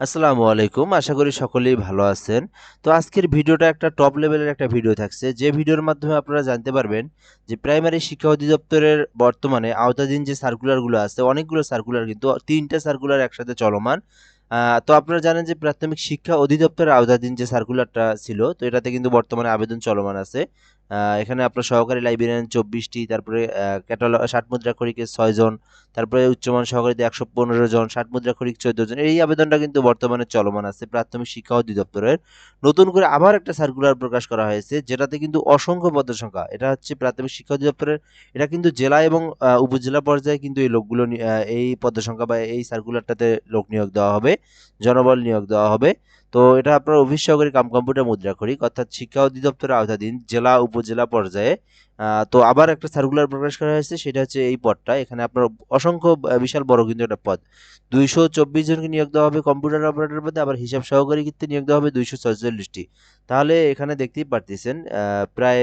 আসসালামু আলাইকুম। আশা করি সকলেই ভালো আছেন। তো আজকের ভিডিওটা একটা টপ লেভেলের একটা ভিডিও থাকছে। যে ভিডিওর মাধ্যমে আপনারা জানতে পারবেন যে প্রাইমারি শিক্ষা অধিদপ্তরের বর্তমানে আওতাধীন যে সার্কুলারগুলো আছে, অনেকগুলো সার্কুলার কিন্তু তিনটা সার্কুলার একসাথে চলমান। তো আপনারা জানেন যে প্রাথমিক শিক্ষা অধিদপ্তরের আওতাধীন যে সার্কুলারটা ছিল, তো এটাতে কিন্তু বর্তমানে আবেদন চলমান আছে। এখানে আপনার সহকারী লাইব্রেরিয়ান চব্বিশটি, তারপরে ক্যাটালগ ষাট মুদ্রা খরিকে ছয় জন, তারপরে উচ্চমান সহকারীতে একশো পনেরো জন, ষাট মুদ্রা খরিক চোদ্দ জন। এই আবেদনটা কিন্তু বর্তমানে চলমান আছে প্রাথমিক শিক্ষা অধিদপ্তরের। নতুন করে আবার একটা সার্কুলার প্রকাশ করা হয়েছে, যেটাতে কিন্তু অসংখ্য পদের সংখ্যা। এটা হচ্ছে প্রাথমিক শিক্ষা অধিদপ্তরের, এটা কিন্তু জেলা এবং উপজেলা পর্যায়ে কিন্তু এই লোকগুলো এই পদের সংখ্যা বা এই সার্কুলারটাতে লোক নিয়োগ দেওয়া হবে, জনবল নিয়োগ দেওয়া হবে। তো এটা আপনার অফিস সহকারী কাম কম্পিউটার মুদ্রা করি অর্থাৎ শিক্ষা অধিদপ্তরের আওতাধীন জেলা, উপজেলা পর্যায়ে। তো আবার একটা সার্কুলার প্রকাশ করা হয়েছে, সেটা হচ্ছে এই পদটা। এখানে আপনার অসংখ্য বিশাল বড় কিন্তু একটা পদ। দুইশো চব্বিশ জনকে নিয়োগ দেওয়া হবে কম্পিউটার অপারেটর পদে, আবার হিসাব সহকারী ক্ষেত্রে নিয়োগ দেওয়া হবে দুইশো ছয়চল্লিশটি। তাহলে এখানে দেখতেই পারতেছেন প্রায়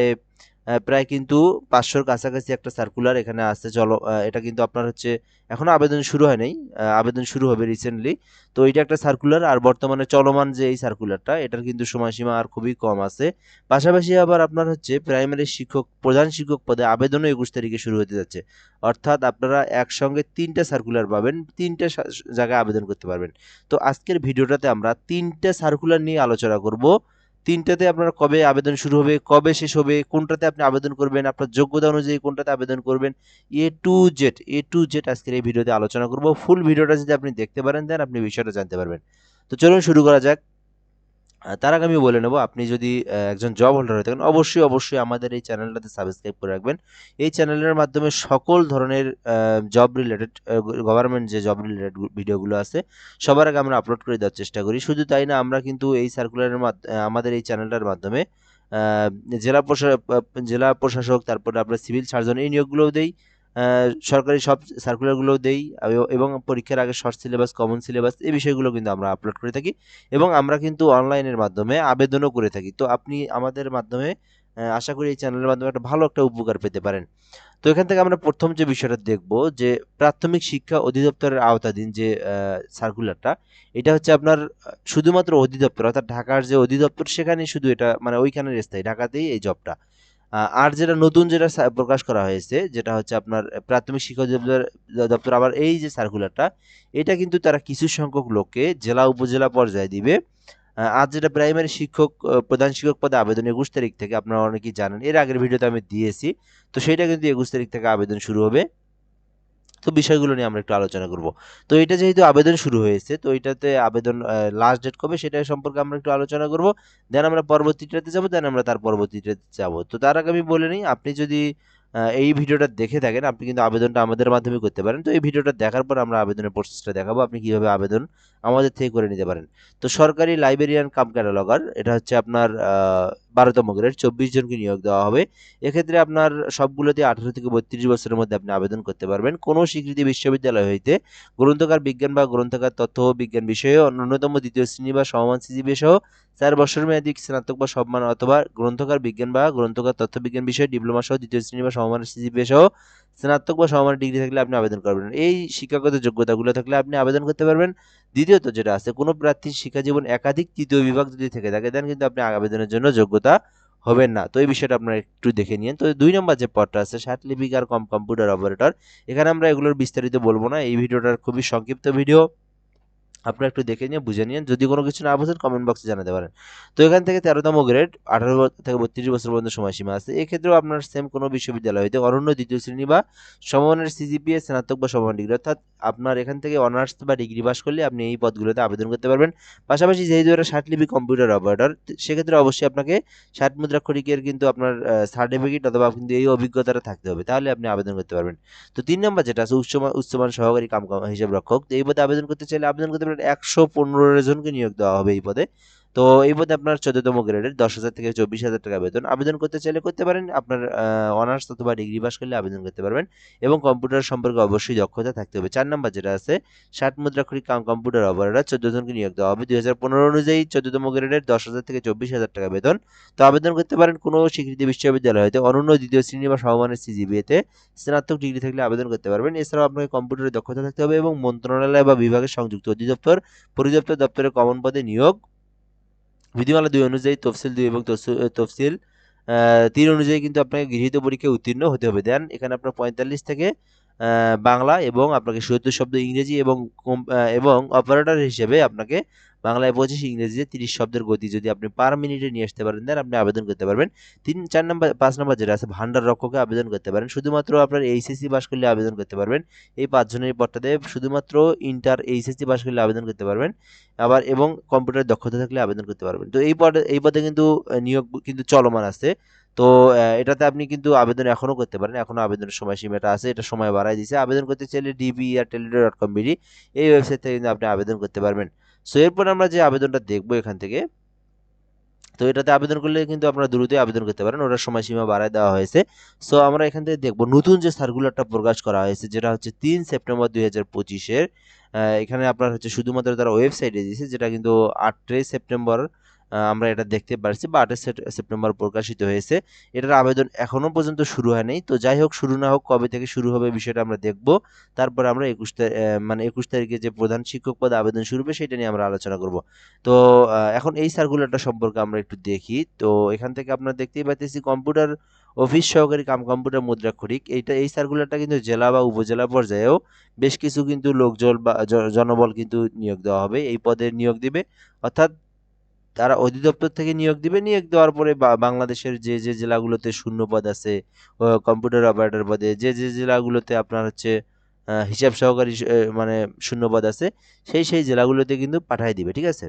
প্রায় কিন্তু পাঁচশোর কাছাকাছি একটা সার্কুলার এখানে আসছে চলো এটা কিন্তু আপনার হচ্ছে এখনও আবেদন শুরু হয় নাই আবেদন শুরু হবে রিসেন্টলি তো এটা একটা সার্কুলার আর বর্তমানে চলমান যে এই সার্কুলারটা এটার কিন্তু সময়সীমা আর খুবই কম আছে। পাশাপাশি আবার আপনার হচ্ছে প্রাইমারি শিক্ষক, প্রধান শিক্ষক পদে আবেদনও একুশ তারিখে শুরু হতে যাচ্ছে। অর্থাৎ আপনারা একসঙ্গে তিনটে সার্কুলার পাবেন, তিনটে জায়গায় আবেদন করতে পারবেন। তো আজকের ভিডিওটাতে আমরা তিনটে সার্কুলার নিয়ে আলোচনা করব। তিনটাতে আপনার কবে আবেদন শুরু হবে, কবে শেষ হবে, কোনটাতে আপনি আবেদন করবেন, আপনার যোগ্যতা অনুযায়ী কোনটাতে আবেদন করবেন, A to Z, A to Z আজকের এই ভিডিওতে আলোচনা করব। ফুল ভিডিওটা যদি আপনি দেখতে পারেন, দেন আপনি বিষয়টা জানতে পারবেন। তো চলুন শুরু করা যাক। তার আগে আমি বলে নেব আপনি যদি একজন জব হোল্ডার হয়ে থাকেন অবশ্যই অবশ্যই আমাদের এই চ্যানেলটাতে সাবস্ক্রাইব করে রাখবেন। এই চ্যানেলের মাধ্যমে সকল ধরনের জব রিলেটেড গভর্নমেন্ট যে জব রিলেটেড ভিডিওগুলো আছে সবার আগে আমরা আপলোড করে দেওয়ার চেষ্টা করি। শুধু তাই না আমরা কিন্তু এই সার্কুলারের আমাদের এই চ্যানেলটার মাধ্যমে জেলা প্রশা আহ, জেলা প্রশাসক তারপরে আপনার সিভিল সার্জন এই নিয়োগগুলোও দেই। সরকারি সব সার্কুলারগুলো দেই এবং- পরীক্ষার আগে শর্ট সিলেবাস কমন সিলেবাস এই বিষয়গুলো কিন্তু আমরা আপলোড করে থাকি। এবং আমরা কিন্তু অনলাইনের মাধ্যমে আবেদনও করে থাকি। তো আপনি আমাদের মাধ্যমে আশা করি এই চ্যানেলের মাধ্যমে একটা ভালো একটা উপকার পেতে পারেন। তো এখান থেকে আমরা প্রথম যে বিষয়টা দেখব, যে প্রাথমিক শিক্ষা অধিদপ্তরের আওতাধীন যে সার্কুলারটা এটা হচ্ছে আপনার, শুধুমাত্র অধিদপ্তর, অর্থাৎ ঢাকার যে অধিদপ্তর সেখানে শুধু এটা মানে ওইখানের স্থায়ী, ঢাকাতেই এই জবটা আর যেটা নতুন যেটা প্রকাশ করা হয়েছে, যেটা হচ্ছে আপনার প্রাথমিক শিক্ষা দপ্তর আবার এই যে সার্কুলারটা এটা কিন্তু তারা কিছু সংখ্যক লোককে জেলা, উপজেলা পর্যায়ে দিবে। আর যেটা প্রাইমারি শিক্ষক প্রধান শিক্ষক পদে আবেদন একুশ তারিখ থেকে, আপনারা অনেকেই জানেন, এর আগের ভিডিওতে আমি দিয়েছি, তো সেটা কিন্তু একুশ তারিখ থেকে আবেদন শুরু হবে। তো বিষয়গুলো নিয়ে আমরা একটু আলোচনা করব। তো এটা যেহেতু আবেদন শুরু হয়েছে, তো এটাতে আবেদন লাস্ট ডেট কবে সেটা সম্পর্কে আমরা একটু আলোচনা করব। দেন আমরা পরবর্তীটাতে যাব দেন আমরা তার পরবর্তীটাতে যাব। তো তার আগে আমি বলে নিই, আপনি যদি এই ভিডিওটা দেখে থাকেন, আপনি কিন্তু আবেদনটা আমাদের মাধ্যমে করতে পারেন। তো এই ভিডিওটা দেখার পর আমরা আবেদনের প্রসেসটা দেখাবো, আপনি কীভাবে আবেদন আমাদের থেকে করে নিতে পারেন। তো সরকারি লাইব্রেরিয়ান কাম ক্যাটালগার এটা হচ্ছে আপনার বারোতম গ্রেড, চব্বিশ জনকে নিয়োগ দেওয়া হবে। এক্ষেত্রে আপনার সবগুলোতে আঠারো থেকে বত্রিশ বছরের মধ্যে আপনি আবেদন করতে পারবেন। কোনো স্বীকৃতি বিশ্ববিদ্যালয় হইতে গ্রন্থকার বিজ্ঞান বা গ্রন্থকার তথ্য বিজ্ঞান বিষয়ে ন্যূনতম দ্বিতীয় শ্রেণি বা সমমান সিজিপি সহ চার বছর মেয়াদী স্নাতক বা সম্মান অথবা গ্রন্থকার বিজ্ঞান বা গ্রন্থকার তথ্য বিজ্ঞান বিষয়ে ডিপ্লোমা সহ দ্বিতীয় শ্রেণি বা সমমান সিজিপি সহ স্নাতক বা সমমানের ডিগ্রি থাকলে আপনি আবেদন করবেন। এই শিক্ষাগত যোগ্যতাগুলো থাকলে আপনি আবেদন করতে পারবেন। দ্বিতীয়ত যেটা আছে, কোনো প্রার্থীর শিক্ষা জীবন একাধিক তৃতীয় বিভাগ যদি থেকে থাকে দেন কিন্তু আপনি আবেদনের জন্য যোগ্যতা হবেন না। তো এই বিষয়টা আপনারা একটু দেখে নিন। তো দুই নম্বর যে পদটা আছে ষাট লিপিক আর কম কম্পিউটার অপারেটর, এখানে আমরা এগুলোর বিস্তারিত বলব না। এই ভিডিওটার খুবই সংক্ষিপ্ত ভিডিও। আপনারা একটু দেখে নিয়ে, বুঝে নিন যদি কোনো কিছু না বুঝেন কমেন্ট বক্সে জানাতে পারেন। তো এখান থেকে তেরোতম গ্রেড আঠারো থেকে বত্রিশ বছর পর্যন্ত সময়সীমা আছে। এক্ষেত্রেও আপনার সেম কোনো বিশ্ববিদ্যালয় হইতে অনন্য দ্বিতীয় শ্রেণি বা সমমানের সিজিপিএ স্নাতক বা সমান ডিগ্রি অর্থাৎ আপনার এখান থেকে অনার্স বা ডিগ্রি পাস করলে আপনি এই পদগুলোতে আবেদন করতে পারবেন। পাশাপাশি এটা ষাট লিপি কম্পিউটার অপারেটর সেক্ষেত্রে অবশ্যই আপনাকে ষাট মুদ্রাক্ষরিকের কিন্তু আপনার সার্টিফিকেট অথবা কিন্তু এই অভিজ্ঞতাটা থাকতে হবে। তাহলে আপনি আবেদন করতে পারবেন। তো তিন নম্বর যেটা আছে উচ্চমান উচ্চমান সহকারী কাম, হিসাব রক্ষক। এই পদে আবেদন করতে চাইলে আবেদন করতে পারেন একশো পনেরো জনকে নিয়োগ দেওয়া হবে এই পদে। তো এই পদে আপনার চোদ্দতম গ্রেডের দশ হাজার থেকে চব্বিশ হাজার টাকা বেতন আবেদন করতে চাইলে করতে পারেন। আপনার অনার্স অথবা ডিগ্রি পাস করলে আবেদন করতে পারবেন এবং কম্পিউটার সম্পর্কে অবশ্যই দক্ষতা থাকতে হবে। চার নাম্বার যেটা আছে, ষাট মুদ্রাক্ষরিক কাম কম্পিউটার অপারেটর চোদ্দ জনকে নিয়োগ দেওয়া হবে। দুই হাজার পনেরো অনুযায়ী চোদ্দতম গ্রেডের দশ হাজার থেকে চব্বিশ হাজার টাকা বেতন। তো আবেদন করতে পারেন কোনো স্বীকৃতি বিশ্ববিদ্যালয় হতে অনন্য দ্বিতীয় শ্রেণি বা সমমানের সিজিবিএতে স্নাতক ডিগ্রি থাকলে আবেদন করতে পারবেন। এছাড়াও আপনাকে কম্পিউটারে দক্ষতা থাকতে হবে এবং মন্ত্রণালয় বা বিভাগের সংযুক্ত অধিদপ্তর, পরিদপ্তর দপ্তরে কমন পদে নিয়োগ বিধিমালা দুই অনুযায়ী তফসিল, দুই এবং তফসি- তফসিল। তিন অনুযায়ী কিন্তু আপনাকে গৃহীত পরীক্ষায় উত্তীর্ণ হতে হবে। দেন এখানে আপনার পঁয়তাল্লিশ থেকে বাংলা এবং আপনাকে সত্তর শব্দ ইংরেজি এবং এবং অপারেটর হিসেবে আপনাকে বাংলায় পঁচিশ, ইংরেজিতে তিরিশ শব্দের গতি যদি আপনি পার মিনিটে নিয়ে আসতে পারেন দেন আপনি আবেদন করতে পারবেন। তিন, চার নম্বর, পাঁচ নম্বর যেটা আছে, ভান্ডার রক্ষকে আবেদন করতে পারেন। শুধুমাত্র আপনার এইচএসসি পাস করলে আবেদন করতে পারবেন। এই পাঁচজনের পদটাতে শুধুমাত্র ইন্টার এইচএসসি পাস করলে আবেদন করতে পারবেন। আবার, এবং কম্পিউটার দক্ষতা থাকলে আবেদন করতে পারবেন। তো এই পদে এই পদে কিন্তু নিয়োগ কিন্তু চলমান আছে। তো এটাতে আপনি কিন্তু আবেদন এখনও করতে পারেন। এখনও আবেদনের সময়সীমাটা আছে, এটা সময় বাড়াই দিয়েছে। আবেদন করতে চাইলে ডিবি আর টেলিডো ডট কম বিডি, এই ওয়েবসাইট থেকে কিন্তু আপনি আবেদন করতে পারবেন। সো এরপর আমরা যে আবেদনটা দেখব এখান থেকে, তো এটাতে আবেদন করলে কিন্তু আপনারা দ্রুতই আবেদন করতে পারেন। ওটার সময়সীমা বাড়ায় দেওয়া হয়েছে। সো আমরা এখান থেকে দেখব, নতুন যে সার্কুলারটা প্রকাশ করা হয়েছে, যেটা হচ্ছে তিন সেপ্টেম্বর দুই হাজার পঁচিশের এখানে আপনার হচ্ছে শুধুমাত্র তারা ওয়েবসাইটে দিয়েছে, যেটা কিন্তু আটই সেপ্টেম্বর আমরা এটা দেখতে পারছি বা সেপ্ট- সেপ্টেম্বর প্রকাশিত হয়েছে। এটার আবেদন এখনও পর্যন্ত শুরু হয়নি। তো যাই হোক, শুরু না হোক, কবে থেকে শুরু হবে বিষয়টা আমরা দেখব। তারপর আমরা একুশ মানে একুশ তারিখে যে প্রধান শিক্ষক পদে আবেদন শুরু হবে, সেটা নিয়ে আমরা আলোচনা করব। তো এখন এই সার্কুলারটা সম্পর্কে আমরা একটু দেখি। তো এখান থেকে আপনারা দেখতেই পাইতেছি, কম্পিউটার অফিস সহকারী কাম কম্পিউটার মুদ্রাক্ষরিক। এইটা এই সার্কুলারটা কিন্তু জেলা বা উপজেলা পর্যায়েও বেশ কিছু কিন্তু লোকজন বা জনবল কিন্তু নিয়োগ দেওয়া হবে। এই পদে নিয়োগ দিবে। অর্থাৎ তারা অধিদপ্তর থেকে নিয়োগ দিবে, নিয়োগ দেওয়ার পরে বাংলাদেশের যে যে জেলাগুলোতে শূন্য পদ আছে কম্পিউটার অপারেটর পদে, যে যে জেলাগুলোতে আপনার হচ্ছে হিসাব সহকারী মানে শূন্য পদ আছে, সেই সেই জেলাগুলোতে কিন্তু পাঠায় দিবে, ঠিক আছে?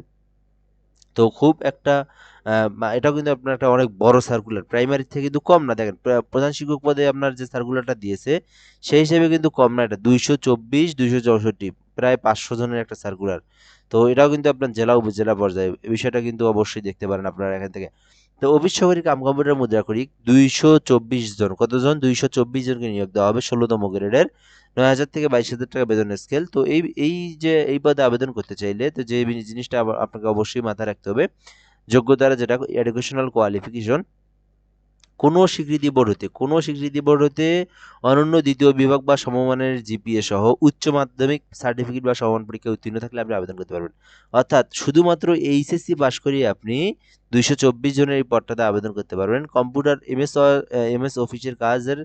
তো খুব একটা এটাও কিন্তু আপনার একটা অনেক বড় সার্কুলার প্রাইমারি থেকে কিন্তু কম না, দেখেন প্রধান শিক্ষক পদে আপনার যে সার্কুলারটা দিয়েছে, সেই হিসেবে কিন্তু কম না, এটা দুইশো চব্বিশ, দুইশো চৌষট্টি প্রায় পাঁচশো জনের একটা সার্কুলার তো এটাও কিন্তু আপনার জেলা, উপজেলা পর্যায়ে। এই বিষয়টা কিন্তু অবশ্যই দেখতে পারেন আপনারা এখান থেকে। তো সহকারী কাম কম্পিউটার মুদ্রা করি, দুইশো চব্বিশ জন। কতজন? দুইশো চব্বিশ জনকে নিয়োগ দেওয়া হবে ষোলোতম গ্রেডের। নয় হাজার থেকে বাইশ হাজার টাকা বেতনের স্কেল তো এই এই যে, এই পদে আবেদন করতে চাইলে তো যে জিনিসটা আপনাকে অবশ্যই মাথায় রাখতে হবে। যোগ্যতারা যেটা এডুকেশনাল কোয়ালিফিকেশন কোনো স্বীকৃতি বোর্ড হতে, কোনো স্বীকৃতি বোর্ড হতে অনন্য দ্বিতীয় বিভাগ বা সমমানের জিপিএ সহ উচ্চ মাধ্যমিক সার্টিফিকেট বা সমান পরীক্ষায় উত্তীর্ণ থাকলে আপনি আবেদন করতে পারবেন। অর্থাৎ শুধুমাত্র এইচএসসি পাশ করিয়ে আপনি দুইশো চব্বিশ জনের এই পদটাতে আবেদন করতে পারবেন। কম্পিউটার এমএস এমএস অফিসের কাজের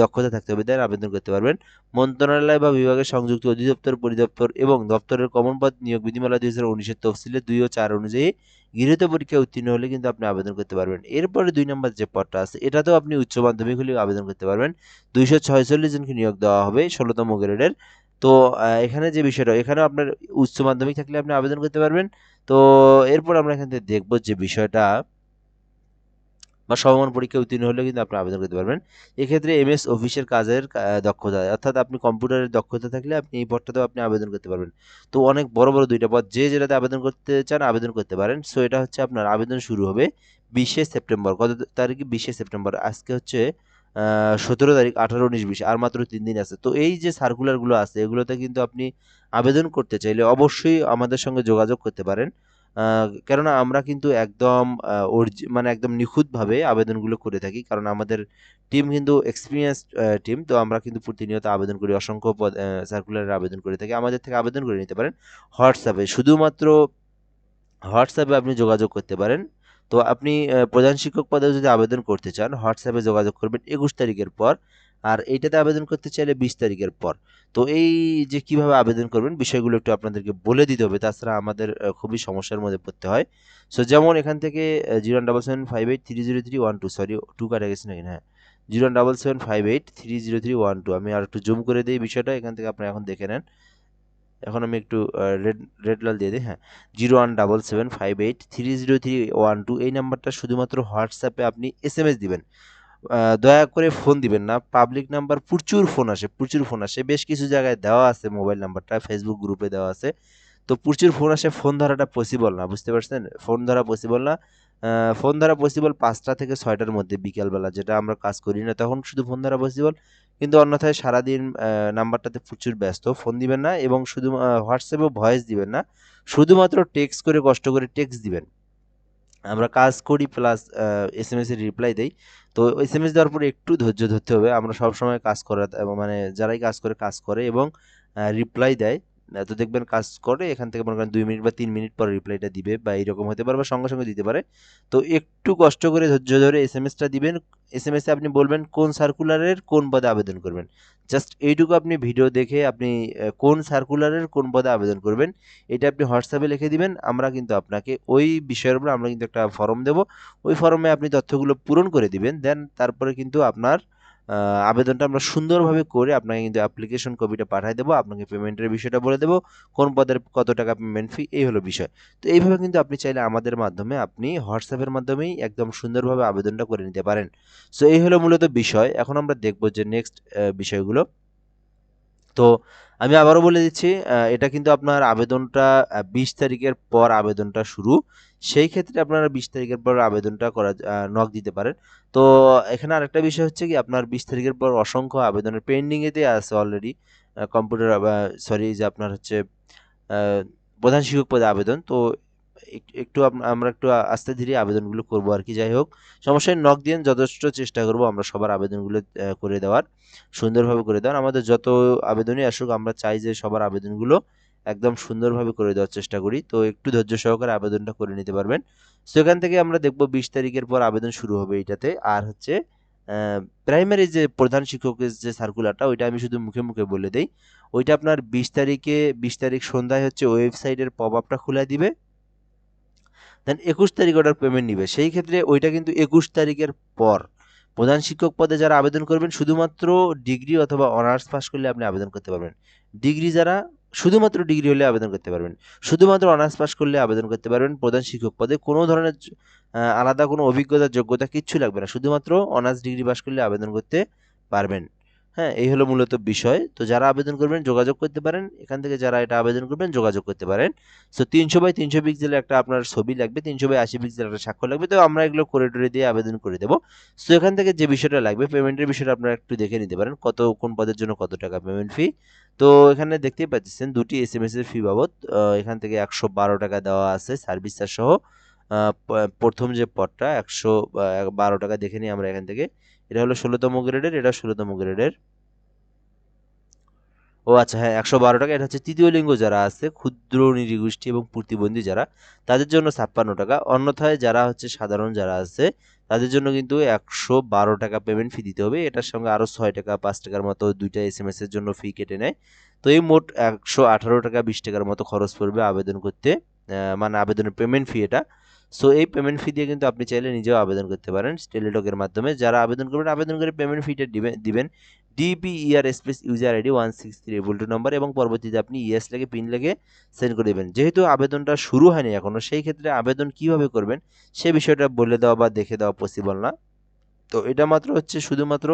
দক্ষতা থাকতে হবে দেন আবেদন করতে পারবেন। মন্ত্রণালয় বা বিভাগের সংযুক্ত অধিদপ্তর, পরিদপ্তর এবং দপ্তরের কমন পদ নিয়োগ বিধিমালা দুই হাজার উনিশের তফসিলে দুই ও চার অনুযায়ী গৃহীত পরীক্ষায় উত্তীর্ণ হলে কিন্তু আপনি আবেদন করতে পারবেন। এরপরে দুই নম্বর যে পদটা আছে, এটাতেও আপনি উচ্চ মাধ্যমিক হলেও আবেদন করতে পারবেন। দুইশো ছয়চল্লিশ জনকে নিয়োগ দেওয়া হবে ষোলোতম গ্রেডের। তো এখানে যে বিষয়টা এখানে আপনার উচ্চ মাধ্যমিক থাকলে আপনি আবেদন করতে পারবেন। তো, এরপর আমরা এখান থেকে দেখব যে বিষয়টা বা সমমান পরীক্ষায় উত্তীর্ণ হলে কিন্তু আপনি আবেদন করতে পারবেন। এক্ষেত্রে এমএস অফিসের কাজের দক্ষতা, অর্থাৎ আপনি কম্পিউটারের দক্ষতা থাকলে আপনি এই পদটাতেও আপনি আবেদন করতে পারবেন। তো অনেক বড় বড় দুইটা পদ, যে যেটাতে আবেদন করতে চান আবেদন করতে পারেন। সো এটা হচ্ছে আপনার আবেদন শুরু হবে বিশে সেপ্টেম্বর। কত তারিখে? বিশে সেপ্টেম্বর। আজকে হচ্ছে সতেরো তারিখ, আঠারো, উনিশ, বিশ, আর মাত্র তিন দিন আছে। তো এই যে সার্কুলারগুলো আছে, এগুলোতে কিন্তু আপনি আবেদন করতে চাইলে অবশ্যই আমাদের সঙ্গে যোগাযোগ করতে পারেন। কেননা আমরা কিন্তু একদম মানে একদম নিখুঁতভাবে আবেদনগুলো করে থাকি। কারণ আমাদের টিম কিন্তু এক্সপিরিয়েন্স টিম, তো আমরা কিন্তু প্রতিনিয়ত আবেদন করি, অসংখ্য সার্কুলারের আবেদন করে থাকি। আমাদের থেকে আবেদন করে নিতে পারেন হোয়াটসঅ্যাপে। শুধুমাত্র হোয়াটসঅ্যাপে আপনি যোগাযোগ করতে পারেন। তো আপনি প্রধান শিক্ষক পদে যদি আবেদন করতে চান, হোয়াটসঅ্যাপে যোগাযোগ করবেন একুশ তারিখের পর। আর এইটাতে আবেদন করতে চাইলে বিশ তারিখের পর। তো এই যে কীভাবে আবেদন করবেন বিষয়গুলো একটু আপনাদেরকে বলে দিতে হবে, তাছাড়া আমাদের খুবই সমস্যার মধ্যে পড়তে হয়। সো যেমন এখান থেকে zero double seven five eight three zero three one two sorry two কাটা গেছে নাকি হ্যাঁ। Zero double seven five eight three zero three one two আমি আর একটু জুম করে দিই বিষয়টা, এখান থেকে আপনারা এখন দেখে নেন। এখন আমি একটু রেড রেড লাল দিয়ে দিই হ্যাঁ। Zero one double seven five eight three zero three one two এই নাম্বারটা শুধুমাত্র হোয়াটসঅ্যাপে আপনি এস এম এস দিবেন। দয়া করে ফোন দিবেন না। পাবলিক নাম্বার প্রচুর ফোন আসে, প্রচুর ফোন আসে। বেশ কিছু জায়গায় দেওয়া আছে মোবাইল নাম্বারটা ফেসবুক গ্রুপে দেওয়া আছে। তো প্রচুর ফোন আসে ফোন ধরাটা পসিবল না, বুঝতে পারছেন? ফোন ধরা পসিবল না। ফোন ধরা পসিবল পাঁচটা থেকে ছয়টার মধ্যে বিকালবেলা, যেটা আমরা কাজ করি না। তখন শুধু ফোন ধরা পসিবল কিন্তু অন্যথায় সারাদিন নাম্বারটাতে প্রচুর ব্যস্ত। ফোন দিবেন না এবং শুধু হোয়াটসঅ্যাপে ভয়েস দিবেন না। শুধুমাত্র টেক্সট করে, কষ্ট করে টেক্সট দিবেন। আমরা কাজ করি প্লাস এস এম এসের রিপ্লাই দেই। তো এস এম এস দেওয়ার পরে একটু ধৈর্য ধরতে হবে। আমরা সবসময় কাজ করা মানে যারাই কাজ করে কাজ করে এবং রিপ্লাই দেয়। তো দেখবেন কাজ করে, এখান থেকে মনে করেন দুই মিনিট বা তিন মিনিট পর রিপ্লাইটা দিবে বা এইরকম হতে পারে বা সঙ্গে সঙ্গে দিতে পারে। তো একটু কষ্ট করে ধৈর্য ধরে এস এম এসটা দিবেন। এস এম এসে আপনি বলবেন কোন সার্কুলারের কোন পদে আবেদন করবেন। জাস্ট এইটুকু আপনি ভিডিও দেখে আপনি কোন সার্কুলারের কোন পদে আবেদন করবেন, এটা আপনি হোয়াটসঅ্যাপে লিখে দিবেন। আমরা কিন্তু আপনাকে ওই বিষয়ের উপর আমরা কিন্তু একটা ফর্ম দেব। ওই ফর্মে আপনি তথ্যগুলো পূরণ করে দিবেন। দেন তারপরে কিন্তু আপনার আবেদনটা আমরা সুন্দরভাবে করে আপনাকে কিন্তু অ্যাপ্লিকেশন কপিটা পাঠিয়ে দেবো। আপনাকে পেমেন্টের বিষয়টা বলে দেবো। কোন পদের কত টাকা পেমেন্ট ফি এই হলো বিষয়। তো এইভাবে কিন্তু আপনি চাইলে আমাদের মাধ্যমে আপনি হোয়াটসঅ্যাপের মাধ্যমেই একদম সুন্দরভাবে আবেদনটা করে নিতে পারেন। সো এই হলো মূলত বিষয়। এখন আমরা দেখব যে নেক্সট বিষয়গুলো। তো আমি আবারও বলে দিচ্ছি এটা কিন্তু আপনার আবেদনটা বিশ তারিখের পর আবেদনটা শুরু। সেই ক্ষেত্রে আপনারা বিশ তারিখের পর আবেদনটা করা নক দিতে পারেন। তো এখানে আরেকটা বিষয় হচ্ছে কি, আপনার বিশ তারিখের পর অসংখ্য আবেদনের পেন্ডিংয়েতে আছে অলরেডি কম্পিউটার সরি যে আপনার হচ্ছে প্রধান শিক্ষক পদে আবেদন। তো একটু আমরা একটু আস্তে ধীরে আবেদনগুলো করব আর কি। যাই হোক সমস্যায় নক দিয়ে যথেষ্ট চেষ্টা করব আমরা সবার আবেদনগুলো করে দেওয়ার। সুন্দরভাবে করে দেওয়ার। আমাদের যত আবেদনই আসুক, আমরা চাই যে সবার আবেদনগুলো একদম সুন্দরভাবে করে দেওয়ার চেষ্টা করি। তো একটু ধৈর্য সহকারে আবেদনটা করে নিতে পারবেন। তো এখান থেকে আমরা দেখব বিশ তারিখের পর আবেদন শুরু হবে এইটাতে। আর হচ্ছে প্রাইমারি যে প্রধান শিক্ষকের যে সার্কুলারটা ওইটা আমি শুধু মুখে মুখে বলে দেই। ওইটা আপনার বিশ তারিখে, বিশ তারিখ সন্ধ্যায় হচ্ছে ওয়েবসাইটের পপ আপটা খুলে দিবে। দেন একুশ তারিখ ওটার পেমেন্ট নিবে। সেই ক্ষেত্রে ওইটা কিন্তু একুশ তারিখের পর। প্রধান শিক্ষক পদে যারা আবেদন করবেন, শুধুমাত্র ডিগ্রি অথবা অনার্স পাস করলে আপনি আবেদন করতে পারবেন। ডিগ্রি যারা, শুধুমাত্র ডিগ্রি হলে আবেদন করতে পারবেন। শুধুমাত্র অনার্স পাস করলে আবেদন করতে পারবেন প্রধান শিক্ষক পদে। কোনো ধরনের আলাদা কোনো অভিজ্ঞতা, যোগ্যতা কিচ্ছু লাগবে না। শুধুমাত্র অনার্স ডিগ্রি পাস করলে আবেদন করতে পারবেন। হ্যাঁ এই হলো মূলত বিষয়। তো যারা আবেদন করবেন, যোগাযোগ করতে পারেন। এখান থেকে যারা এটা আবেদন করবেন, যোগাযোগ করতে পারেন। সো তিনশো বাই তিনশো পিক্সেলের একটা আপনার ছবি লাগবে, তিনশো বাই আশি পিক্সেলের একটা স্বাক্ষর লাগবে। তো আমরা এগুলো করে দিয়ে আবেদন করে দেবো। সো এখান থেকে যে বিষয়টা লাগবে পেমেন্টের বিষয়টা আপনারা একটু দেখে নিতে পারেন। কত, কোন পদের জন্য কত টাকা পেমেন্ট ফি তো এখানে দেখতেই পাচ্ছেন, দুটি এস এম এস এর ফি বাবদ এখান থেকে একশো বারো টাকা দেওয়া আছে সার্ভিস চার্জ সহ। প্রথম যে পদটা, একশো বারো টাকা দেখে নিই আমরা এখান থেকে এটা হলো ষোলোতম গ্রেডের, এটা ষোলোতম গ্রেডের। ও আচ্ছা হ্যাঁ একশো বারো টাকা। এটা হচ্ছে তৃতীয় লিঙ্গ যারা আছে, ক্ষুদ্র নৃগোষ্ঠী এবং প্রতিবন্ধী যারা, তাদের জন্য ছাপ্পান্ন টাকা। অন্যথায় যারা হচ্ছে সাধারণ যারা আছে, তাদের জন্য কিন্তু একশো বারো টাকা পেমেন্ট ফি দিতে হবে। এটার সঙ্গে আরও ছয় টাকা, পাঁচ টাকার মতো দুইটা এস এম এর জন্য ফি কেটে নেয়। তো এই মোট একশো আঠারো টাকা, বিশ টাকার মতো খরচ পড়বে আবেদন করতে মানে আবেদনের পেমেন্ট ফি এটা। সো এই পেমেন্ট ফি দিয়ে কিন্তু আপনি চাইলে নিজেও আবেদন করতে পারেন টেলিটকের মাধ্যমে। যারা আবেদন করবেন, আবেদন করে পেমেন্ট ফিটা দিবেন DPER space user ID one six three able two নম্বর এবং পরবর্তীতে আপনি ইএস লেগে পিন লেগে সেন্ড করে দেবেন। যেহেতু আবেদনটা শুরু হয়নি এখনও সেই ক্ষেত্রে আবেদন কীভাবে করবেন সে বিষয়টা বলে দেওয়া বা দেখে দেওয়া পসিবল না। তো এটা মাত্র হচ্ছে শুধুমাত্র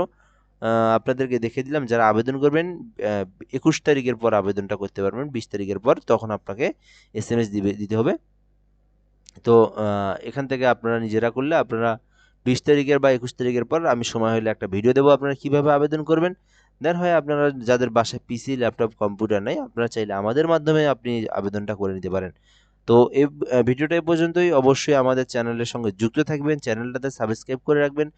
আপনাদেরকে দেখে দিলাম। যারা আবেদন করবেন একুশ তারিখের পর আবেদনটা করতে পারবেন, বিশ তারিখের পর, তখন আপনাকে এস এম এস দিবে দিতে হবে। তো এখান থেকে আপনারা নিজেরা করলে আপনারা বিশ তারিখের বা একুশ তারিখের পর আমি সময় হলে একটা ভিডিও দেবো আপনারা কীভাবে আবেদন করবেন। দেন হয় আপনারা যাদের বাসায় পিসি ল্যাপটপ কম্পিউটার নেই, আপনারা চাইলে আমাদের মাধ্যমে আপনি আবেদনটা করে নিতে পারেন। তো এই ভিডিওটা পর্যন্তই। অবশ্যই আমাদের চ্যানেলের সঙ্গে যুক্ত থাকবেন, চ্যানেলটাতে সাবস্ক্রাইব করে রাখবেন।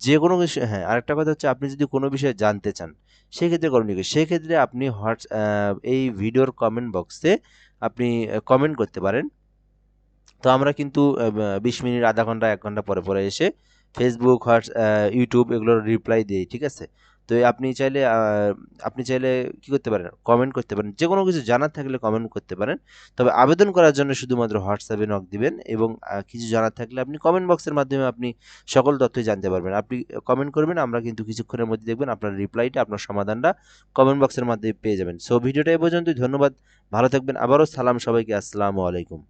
যে কোনো কিছু হ্যাঁ আরেকটা কথা হচ্ছে আপনি যদি কোনো বিষয়ে জানতে চান, সেক্ষেত্রে করণীয় কি? সেক্ষেত্রে আপনি হোয়াটস এই ভিডিওর কমেন্ট বক্সে আপনি কমেন্ট করতে পারেন। তো আমরা কিন্তু বিশ মিনিট, আধা ঘণ্টা, এক ঘণ্টা পরে পরে এসে ফেসবুক হোয়াটস ইউটিউব এগুলোর রিপ্লাই দিই, ঠিক আছে? তো আপনি চাইলে আপনি চাইলে কি করতে পারেন? কমেন্ট করতে পারেন। যে কোনো কিছু জানার থাকলে কমেন্ট করতে পারেন। তবে আবেদন করার জন্য শুধুমাত্র হোয়াটসঅ্যাপে নক দিবেন এবং কিছু জানার থাকলে আপনি কমেন্ট বক্সের মাধ্যমে আপনি সকল তথ্যই জানতে পারবেন। আপনি কমেন্ট করবেন, আমরা কিন্তু কিছুক্ষণের মধ্যে দেখবেন আপনার রিপ্লাইটা আপনার সমাধানটা কমেন্ট বক্সের মাধ্যমে পেয়ে যাবেন। সো ভিডিওটা এই পর্যন্তই। ধন্যবাদ। ভালো থাকবেন। আবারও সালাম সবাইকে। আসসালামু আলাইকুম।